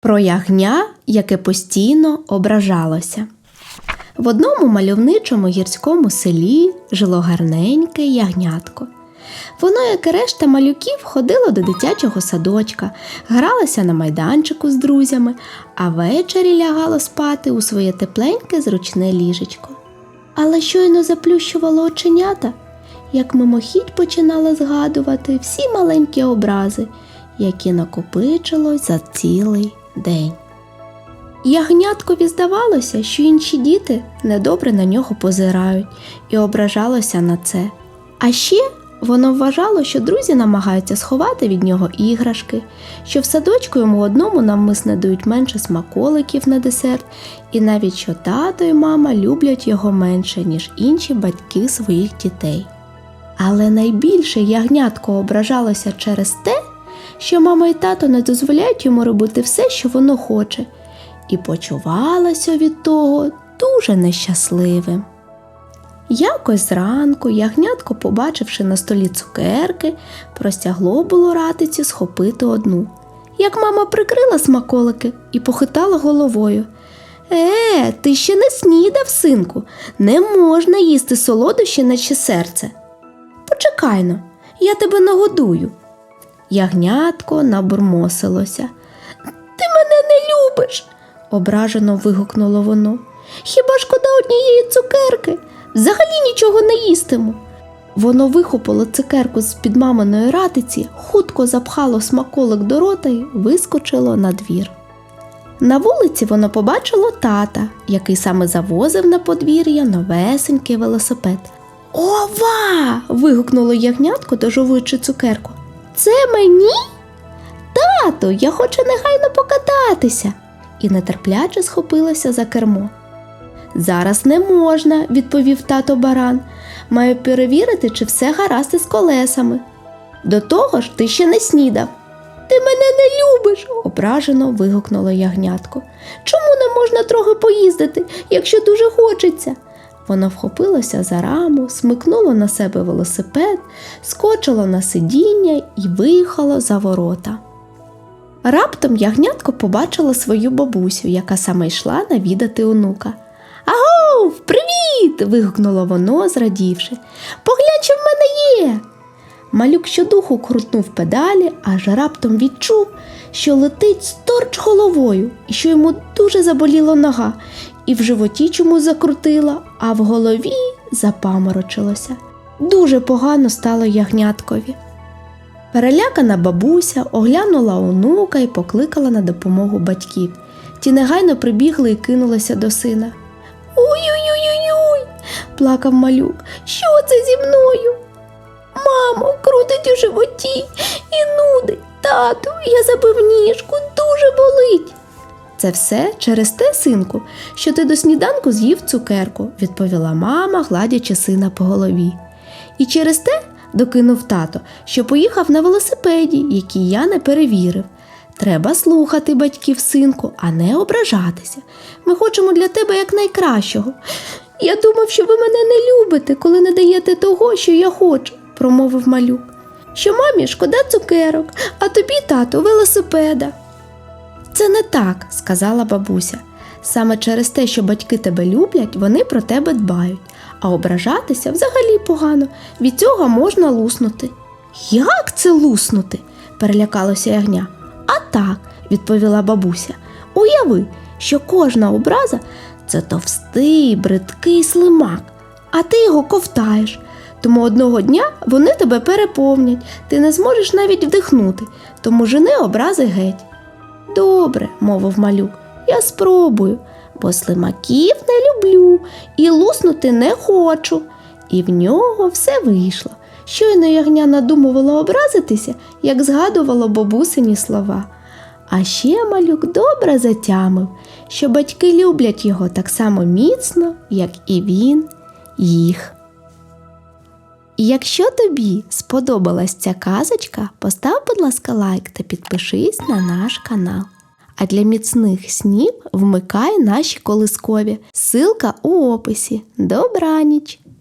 Про ягня, яке постійно ображалося. В одному мальовничому гірському селі жило гарненьке ягнятко. Воно, як і решта малюків, ходило до дитячого садочка, гралося на майданчику з друзями, а ввечері лягало спати у своє тепленьке зручне ліжечко. Але щойно заплющувало оченята, як мимохідь починала згадувати всі маленькі образи, які накопичилось за цілий день. Ягняткові здавалося, що інші діти недобре на нього позирають і ображалося на це. А ще воно вважало, що друзі намагаються сховати від нього іграшки, що в садочку йому одному навмисне дають менше смаколиків на десерт, і навіть що тато і мама люблять його менше, ніж інші батьки своїх дітей. Але найбільше ягнятко ображалося через те, що мама і тато не дозволяють йому робити все, що воно хоче, і почувалося від того дуже нещасливим. Якось зранку ягнятко, побачивши на столі цукерки, простягло було ратиці схопити одну. Як мама прикрила смаколики і похитала головою. Е, ти ще не снідав, синку, не можна їсти солодощі, наче серце. Почекай но, я тебе нагодую. Ягнятко набурмосилося. Ти мене не любиш, ображено вигукнуло воно. Хіба шкода однієї цукерки? Взагалі нічого не їстиму. Воно вихопило цукерку з під маминої ратиці, хутко запхало смаколик до рота й вискочило на двір. На вулиці воно побачило тата, який саме завозив на подвір'я новесенький велосипед. Ова! вигукнуло ягнятко, дожовуючи цукерку. Це мені? Тато, я хочу негайно покататися. І нетерпляче схопилася за кермо. Зараз не можна, відповів тато баран. Маю перевірити, чи все гаразд із колесами. До того ж, ти ще не снідав. Ти мене не любиш, ображено вигукнуло ягнятко. Чому не можна трохи поїздити, якщо дуже хочеться? Воно вхопилося за раму, смикнуло на себе велосипед, скочило на сидіння і виїхало за ворота. Раптом ягнятко побачило свою бабусю, яка саме йшла навідати онука. Агов, привіт! вигукнуло воно, зрадівши. Поглянь, що в мене є. Малюк щодуху крутнув педалі, аж раптом відчув, що летить сторч головою, і що йому дуже заболіла нога, і в животі чомусь закрутила, а в голові запаморочилося. Дуже погано стало ягняткові. Перелякана бабуся оглянула онука і покликала на допомогу батьків. Ті негайно прибігли і кинулися до сина. Ой-ой-ой-ой, плакав малюк. Що це зі мною? Мамо, крутить у животі і нудить. Тату, я забив ніжку, дуже болить. Це все через те, синку, що ти до сніданку з'їв цукерку, відповіла мама, гладячи сина по голові. І через те, докинув тато, що поїхав на велосипеді, який я не перевірив. Треба слухати батьків, синку, а не ображатися. Ми хочемо для тебе якнайкращого. Я думав, що ви мене не любите, коли не даєте того, що я хочу, промовив малюк. Що мамі шкода цукерок, а тобі, тато, велосипеда. Це не так, сказала бабуся. Саме через те, що батьки тебе люблять, вони про тебе дбають, а ображатися взагалі погано. Від цього можна луснути. Як це луснути? перелякалося ягня. А так, відповіла бабуся. Уяви, що кожна образа це товстий, бридкий слимак, а ти його ковтаєш. Тому одного дня вони тебе переповнять, ти не зможеш навіть вдихнути, тому жени образи геть. Добре, мовив малюк, я спробую, бо слимаків не люблю і луснути не хочу. І в нього все вийшло. Щойно ягня надумувало образитися, як згадувало бабусині слова. А ще малюк добре затямив, що батьки люблять його так само міцно, як і він їх. І якщо тобі сподобалась ця казочка, постав, будь ласка, лайк та підпишись на наш канал. А для міцних снів вмикай наші колискові. Силка у описі. Добраніч!